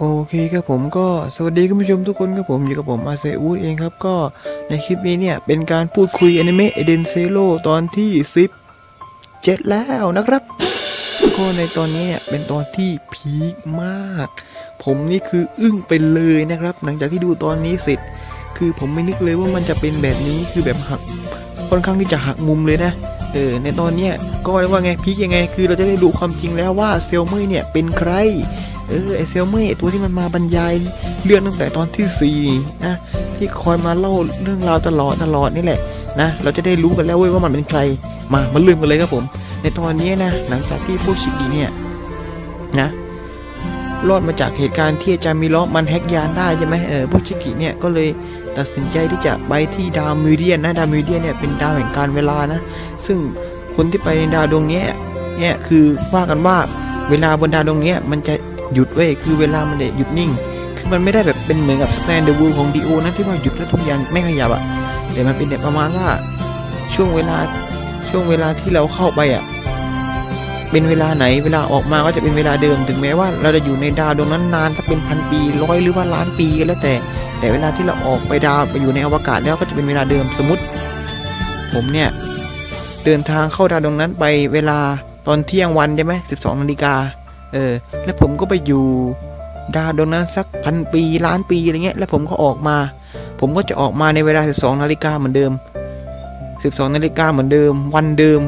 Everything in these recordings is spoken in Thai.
โอเคครับผมก็สวัสดีคุณผู้ชมทุกคนครับผมอยู่กับผมอาเซอูดเองครับก็ในคลิปนี้เนี่ยเป็นการพูดคุยอนิเมะเอเดนเซโ o ตอนที่ 17 แล้วนะครับก็ในตอนนี้เนี่ยเป็นตอนที่พีคมาก ผมนี่คืออึ้งไปเลยนะครับ หลังจากที่ดูตอนนี้เสร็จ คือผมไม่นึกเลยว่ามันจะเป็นแบบนี้คือแบบหักค่อนข้างที่จะหักมุมเลยนะเออในตอนเนี้ยก็เรียกว่าไงพีคยังไง คือเราจะได้รู้ความจริงแล้วว่าเซลเมอร์เนี่ยเป็นใคร ออไอเซลเมอร์ตัวที่มันมาบรรยายเรื่องตั้งแต่ตอนที่สี่นะที่คอยมาเล่าเรื่องราวตลอดตลอดนี่แหละนะเราจะได้รู้กันแล้วเว้ยว่ามันเป็นใครมามาลืมกันเลยครับผม ในตอนนี้นะหลังจากที่พวกชิกิเนี่ยนะรอดมาจากเหตุการณ์ที่อาจารย์มีล้อกมันแฮกยานได้ใช่ไหมเออพวกชิกิเนี่ยก็เลยตัดสินใจที่จะไปที่ดาวมิเดียนนะดาวมิเดียนเนี่ยเป็นดาวแห่งการเวลานะ ซึ่งคนที่ไปในดาวดวงนี้เนี่ยคือว่ากันว่าเวลาบนดาวดวงนี้มันจะ หยุดเว้ยคือเวลามันจะหยุดนิ่ง คือมันไม่ได้แบบเป็นเหมือนกับสแตนเดอร์วูของดีโอนะที่ว่าหยุดแล้วทุกอย่างไม่ขยับอะแต่มันเป็นแบบประมาณว่าช่วงเวลาช่วงเวลาที่เราเข้าไปอะเป็นเวลาไหนเวลาออกมาก็จะเป็นเวลาเดิมถึงแม้ว่าเราจะอยู่ในดาวดวงนั้นนานถ้าเป็นพันปีร้อยหรือว่าล้านปีก็แล้วแต่ แต่เวลาที่เราออกไปดาวไปอยู่ในอวกาศแล้วก็จะเป็นเวลาเดิมสมมติ ผมเนี่ยเดินทางเข้าดาวดวงนั้นไปเวลาตอนเที่ยงวันใช่ไหมสิบสองนาฬิกา เออ แล้วผมก็ไปอยู่ดาวดวงนั้นสักพันปีล้านปีอะไรเงี้ย แล้วผมก็ออกมา ผมก็จะออกมาในเวลา 12นาฬิกาเหมือนเดิม 12นาฬิกาเหมือนเดิม วันเดิม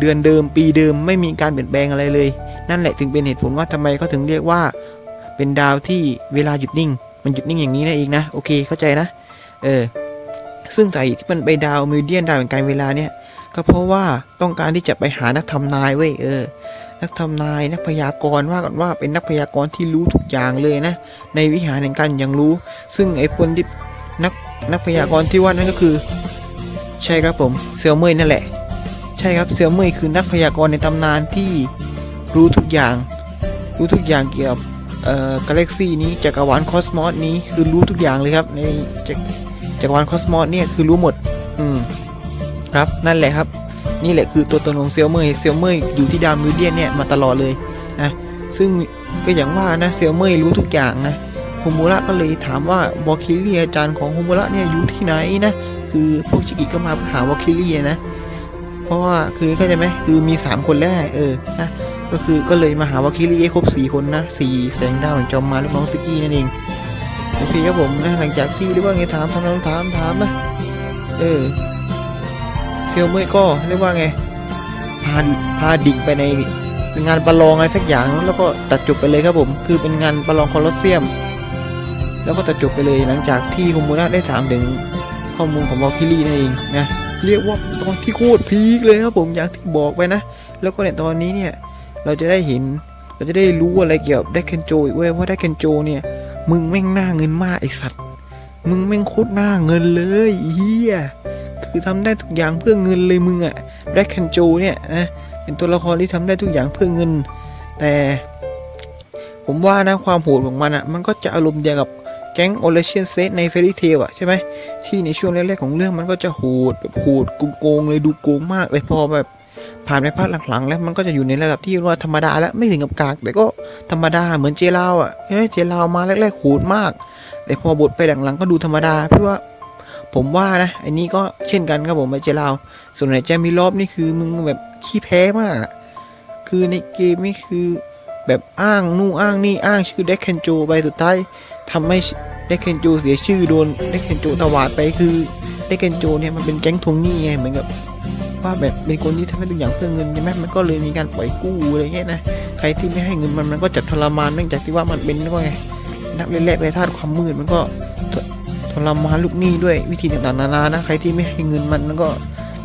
เดือนเดิม ปีเดิม ไม่มีการเปลี่ยนแปลงอะไรเลย นั่นแหละถึงเป็นเหตุผลว่าทำไมเขาถึงเรียกว่า เป็นดาวที่เวลาหยุดนิ่ง มันหยุดนิ่งอย่างนี้นั่นเองนะ โอเค เข้าใจนะ เออ ซึ่งสาเหตุที่มันไปดาวมิวเดียนดาวแห่งการเวลาเนี่ย ก็เพราะว่าต้องการที่จะไปหานักทำนายเว้ย เออ นักทำนายนักพยากรณ์ว่ากันว่าเป็นนักพยากรณ์ที่รู้ทุกอย่างเลยนะ ในวิหารแห่งการยังรู้ ซึ่งไอ้คนที่นักนักพยากรณ์ที่ว่านั่นก็คือ ใช่ครับผมเซลเมยนั่นแหละ ใช่ครับเซลเมยคือนักพยากรณ์ในตำนานที่รู้ทุกอย่าง รู้ทุกอย่างเกี่ยวกับเอ่อกาแล็กซี่นี้จักรวาลคอสมอสนี้คือรู้ทุกอย่างเลยครับในจักจักรวาลคอสมอสเนี่ยคือรู้หมด อืมครับนั่นแหละครับ นี่แหละคือตัวตนของเซลเมยเซลเมยอยู่ที่ดาวมิวเดียนเนี่ยมาตลอดเลยนะซึ่งก็อย่างว่านะเซลเมยรู้ทุกอย่างนะโฮมูระก็เลยถามว่าวอคิลีอาจารย์ของโฮมูระเนี่ยอยู่ที่ไหนนะคือพวกชิกิก็มาหาวอคิลีนะเพราะว่าคือเข้าใจไหมคือมี 3 คนแล้วไงเออนะก็คือก็เลยมาหาวอคิลี่ให้ครบ 4 คนนะสี่แสงดาวแห่งจอมมารลูกน้องสกี้นั่นเองโอเคครับผมนะหลังจากที่เรียกว่าไงถามถามถามถามถามนะเออ เซลเมอร์ก็เรียกว่าไงพาพาดิ่งไปในงานประลองอะไรสักอย่างแล้วก็ตัดจบไปเลยครับผม คือเป็นงานประลองคอลอสเซียม แล้วก็ตัดจบไปเลยหลังจากที่คุมูระได้ถามถึงข้อมูลของวอลคิลี่นั่นเองนะเรียกว่าตอนที่โคตรพีคเลยครับผมอย่างที่บอกไปนะ แล้วก็ในตอนนี้เนี่ยเราจะได้เห็นเราจะได้รู้อะไรเกี่ยวกับไดเคนโจอีกเว้ยว่าไดเคนโจเนี่ยมึงแม่งหน้าเงินมากไอสัตว์ มึงแม่งโคตรหน้าเงินเลยเฮีย คือทำได้ทุกอย่างเพื่อเงินเลยมึงอะแบล็กแคนโจเนี่ยนะเป็นตัวละครที่ทำได้ทุกอย่างเพื่อเงิน แต่ ผมว่านะความโหดของมันอะมันก็จะอารมณ์เดียวกับแก๊งโอเลเชียนเซตในเฟร y เทลอะใช่ไหมที่ในช่วงแรกๆของเรื่องมันก็จะโหดแบบโหดโกงๆเลยดูโกงมากเลยพอแบบผ่านไปภาคหลังๆ แล้วมันก็จะอยู่ในระดับที่ว่าธรรมดาแล้วไม่ถึงกับกาก แต่ก็ธรรมดาเหมือนเจลาวอะใช่ไหมเจลาวมาแรกๆโหดมาก แต่พอบทไปหลังๆก็ดูธรรมดาพี่ว่า ผมว่านะอันนี้ก็เช่นกันครับผมไอเจลาวส่วนไหนแจมีรอบนี่คือมึงแบบขี้แพ้มากคือในเกมนี่คือแบบอ้างนู่นอ้างนี่อ้างชื่อเด็กเคนโจไปสุดท้ายทำให้เด็กเคนโจเสียชื่อโดนเด็กเคนโจตวาดไปคือเด็กเคนโจเนี่ยมันเป็นแก๊งทวงหนี้ไงเหมือนกับว่าแบบเป็นคนที่ทำให้ทุกอย่างเพื่อเงินใช่ไหมมันก็เลยมีการปล่อยกู้อะไรเงี้ยนะใครที่ไม่ให้เงินมันมันก็จับทรมานเนื่องจากที่ว่ามันเป็นว่าไงนักเล่นแร่ไปธาตุความมืดมันก็ ทรมานลูกหนี้ด้วยวิธีต่างๆนานานะใครที่ไม่ให้เงินมันก็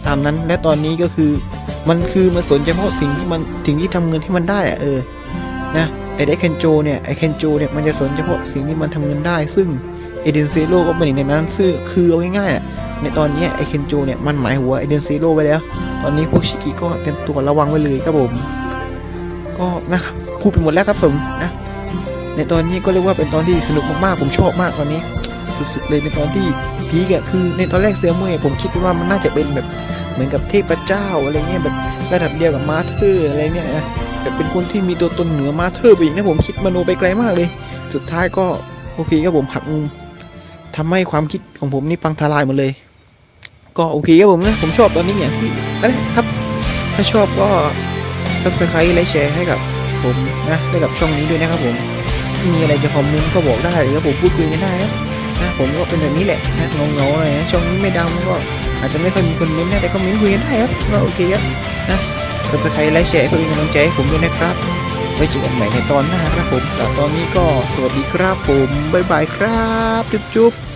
ตามนั้น และตอนนี้ก็คือมันคือมันสนเฉพาะสิ่งที่มันสิ่งที่ทำเงินให้มันได้อะเออนะไอ้ไอ้เคนโจเนี่ยไอเคนโจเนี่ยมันจะสนเฉพาะสิ่งที่มันทำเงินได้ ซึ่งเอเดนเซโร่ก็เป็นหนึ่งในนั้นซึ่งคือเอาง่ายๆอะในตอนนี้ไอเคนโจเนี่ยมันหมายหัวเอเดนเซโร่ไว้แล้ว ตอนนี้พวกชิกิก็เต็มตัวระวังไว้เลยครับผม ก็นะครับพูดไปหมดแล้วครับผมนะในตอนนี้ก็เรียกว่าเป็นตอนที่สนุกมากๆผมชอบมากตอนนี้ สุดๆเลยเป็นตอนที่พีกอะคือในตอนแรกเซลเมอร์ผมคิดว่ามันน่าจะเป็นแบบเหมือนกับเทพเจ้าอะไรเงี้ยแบบระดับเดียวกับมาเธอร์อะไรเนี่ยนะแบบเป็นคนที่มีตัวตนเหนือมาเธอร์ไปอีกนะผมคิดมโนไปไกลมากเลย สุดท้ายก็โอเคครับผมหักมุมทำให้ความคิดของผมนี่พังทลายหมดเลย ก็โอเคครับผมนะผมชอบตอนนี้อย่างที่นั่นแหละครับ ถ้าชอบก็ subscribe และแชร์ให้กับผมนะให้กับช่องนี้ด้วยนะครับผมมีอะไรจะคอมเมนต์ก็บอกได้เลยครับผมพูดคุยกันได้ครับ นะผมก็เป็นแบบนี้แหละนะเงาๆเลยนะช่องนี้ไม่ดังก็อาจจะไม่ค่อยมีคนเม้นต์นะแต่ก็เม้นต์คุยกันได้ครับก็โอเคครับนะกดติดตามไลค์แชร์เพื่อเป็นกำลังใจให้ผมด้วยนะครับไว้เจอกันใหม่ในตอนหน้าครับผมสำหรับตอนนี้ก็สวัสดีครับผมบ๊ายบายครับ จุ๊บๆ